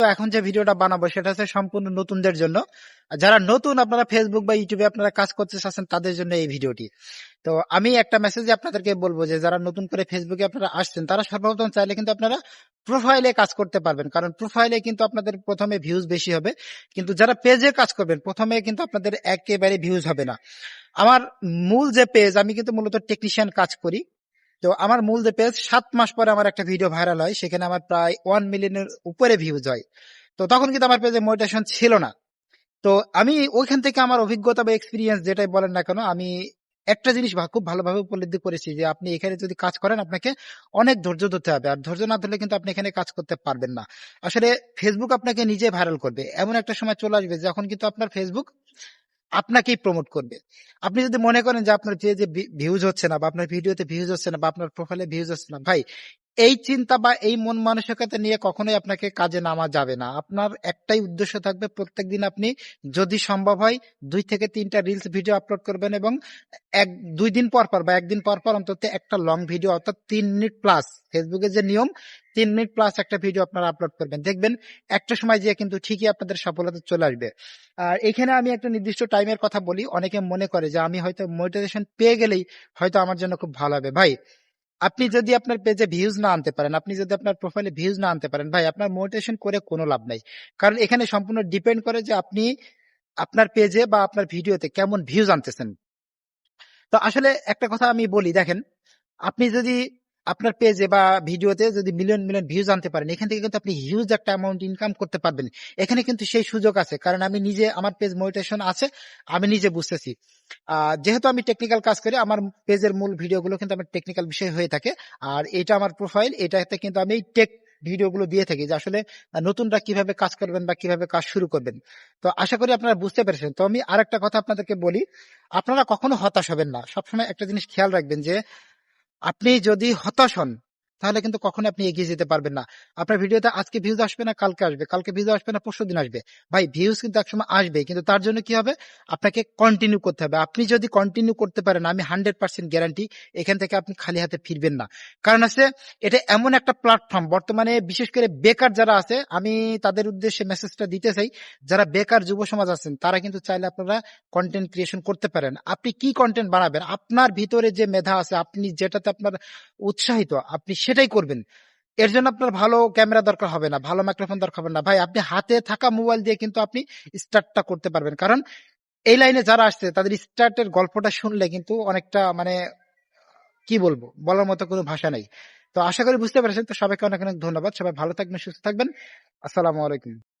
এখন যে ভিডিওটা বানাবো, সেটা হচ্ছে সম্পূর্ণ নতুনদের জন্য। যারা নতুন আপনারা ফেসবুক বা ইউটিউবে আপনারা কাজ করতে চাচ্ছেন, তাদের জন্য এই ভিডিওটি। তো আমি একটা মেসেজ আপনাদেরকে বলব যে, যারা নতুন করে ফেসবুকে আপনারা আসছেন, তারা সর্বপ্রথম চাইলে কিন্তু আপনারা প্রোফাইলে কাজ করতে পারবেন। কারণ প্রোফাইলে কিন্তু আপনাদের প্রথমে ভিউজ বেশি হবে। কিন্তু যারা পেজে কাজ করবেন, প্রথমে কিন্তু আপনাদের একেবারে ভিউজ হবে না। আমার মূল যে পেজ আমি কিন্তু মূলত টেকনিশিয়ান কাজ করি। তো আমার মূল যে পেজ সাত মাস পরে আমার একটা ভিডিও ভাইরাল হয়, সেখানে আমার প্রায় ওয়ান মিলিয়নের উপরে ভিউজ হয়। তো তখন কিন্তু আমার পেজে মোটিভেশন ছিল না। তো আমি ওইখান থেকে আমার অভিজ্ঞতা বা এক্সপিরিয়েন্স যেটাই বলেন না কেন, আমি একটা জিনিস খুব ভালোভাবে উপলব্ধি করেছি যে, আপনি এখানে যদি কাজ করেন, আপনাকে অনেক ধৈর্য ধরতে হবে। আর ধৈর্য না ধরলে কিন্তু আপনি এখানে কাজ করতে পারবেন না। আসলে ফেসবুক আপনাকে নিজে ভাইরাল করবে। এমন একটা সময় চলে আসবে যখন কিন্তু আপনার ফেসবুক আপনাকেই প্রমোট করবে। আপনি যদি মনে করেন যে আপনার ভিউজ হচ্ছে না বা আপনার ভিডিওতে ভিউজ হচ্ছে না বা আপনার প্রোফাইলে ভিউজ হচ্ছে না, ভাই এই চিন্তা বা এই মন মানসিকতা নিয়ে কখনোই আপনাকে কাজে নামা যাবে না। আপনার একটাই উদ্দেশ্য থাকবে প্রত্যেকদিন আপনি যদি সম্ভব হয় দুই থেকে তিনটা রিলস ভিডিও আপলোড করবেন এবং এক, দুই দিন পর পর বা একদিন পর পর অন্তত একটা লং ভিডিও অর্থাৎ তিন মিনিট প্লাস ফেসবুকে যে নিয়ম, তিন মিনিট প্লাস একটা ভিডিও আপনারা আপলোড করবেন। দেখবেন একটা সময় যে কিন্তু ঠিকই আপনাদের সফলতা চলে আসবে। আর এখানে আমি একটা নির্দিষ্ট টাইমের কথা বলি। অনেকে মনে করে যে আমি হয়তো মোটিভেশন পেয়ে গেলেই হয়তো আমার জন্য খুব ভালো হবে। ভাই আপনি যদি আপনার পেজে ভিউজ না আনতে পারেন, আপনি যদি আপনার প্রোফাইলে ভিউজ না আনতে পারেন, ভাই, আপনার মোটিভেশন করে কোনো লাভ নাই। কারণ এখানে সম্পূর্ণ ডিপেন্ড করে যে আপনি আপনার পেজে বা আপনার ভিডিওতে কেমন ভিউজ আনতেছেন। তো আসলে একটা কথা আমি বলি, দেখেন, আপনি যদি আপনার পেজে বা ভিডিওতে যদি মিলিয়ন মিলিয়ন ভিউজ আনতে পারেন, এখান থেকে কিন্তু আপনি হিউজ একটা অ্যামাউন্ট ইনকাম করতে পারবেন। এখানে কিন্তু সেই সুযোগ আছে, কারণ আমি নিজে, আমার পেজ মোটিভেশন আছে, আমি নিজে বুঝতেছি। যেহেতু আমি টেকনিক্যাল কাজ করি, আমার পেজের মূল ভিডিওগুলো কিন্তু আমার টেকনিক্যাল বিষয় হয়ে থাকে। আর এটা আমার প্রোফাইল এটাতে কিন্তু আমি টেক ভিডিওগুলো দিয়ে থাকি, যে আসলে নতুনরা কীভাবে কাজ করবেন বা কীভাবে কাজ শুরু করবেন। তো আশা করি আপনারা বুঝতে পেরেছেন। তো আমি আরেকটা কথা আপনাদেরকে বলি, আপনারা কখনো হতাশ হবেন না। সবসময় একটা জিনিস খেয়াল রাখবেন যে আপনি যদি হতাশ হন তাহলে কিন্তু কখনো আপনি এগিয়ে যেতে পারবেন না। আপনার ভিডিওতে আজকে ভিউজ আসবে না, কালকে আসবে। কালকে ভিউজ আসবে না, পরশু দিন আসবে। ভাই ভিউজ কিন্তু একসময় আসবে কিন্তু তার জন্য কি হবে? আপনাকে কন্টিনিউ করতে হবে। আপনি যদি কন্টিনিউ করতে পারেন, আমি হান্ড্রেড পার্সেন্ট গ্যারান্টি এখান থেকে আপনি খালি হাতে ফিরবেন না। কারণ আছে, এটা এমন একটা প্ল্যাটফর্ম বর্তমানে বিশেষ করে বেকার যারা আছে, আমি তাদের উদ্দেশ্যে মেসেজটা দিতে চাই, যারা বেকার যুব সমাজ আছেন, তারা কিন্তু চাইলে আপনারা কন্টেন্ট ক্রিয়েশন করতে পারেন। আপনি কি কন্টেন্ট বানাবেন? আপনার ভিতরে যে মেধা আছে, আপনি যেটাতে আপনার উৎসাহিত, আপনি সেটাই করবেন। এর জন্য আপনার ভালো ক্যামেরা দরকার হবে না, ভালো মাইক্রোফোন দরকার হবে না। ভাই, আপনি হাতে থাকা মোবাইল দিয়ে কিন্তু আপনি স্টার্টটা করতে পারবেন। কারণ এই লাইনে যারা আসছে, তাদের স্টার্টের গল্পটা শুনলে কিন্তু অনেকটা মানে কি বলব, বলার মতো কোনো ভাষা নাই। তো আশা করি বুঝতে পেরেছেন। তো সবাইকে অনেক অনেক ধন্যবাদ। সবাই ভালো থাকবেন, সুস্থ থাকবেন। আসসালামু আলাইকুম।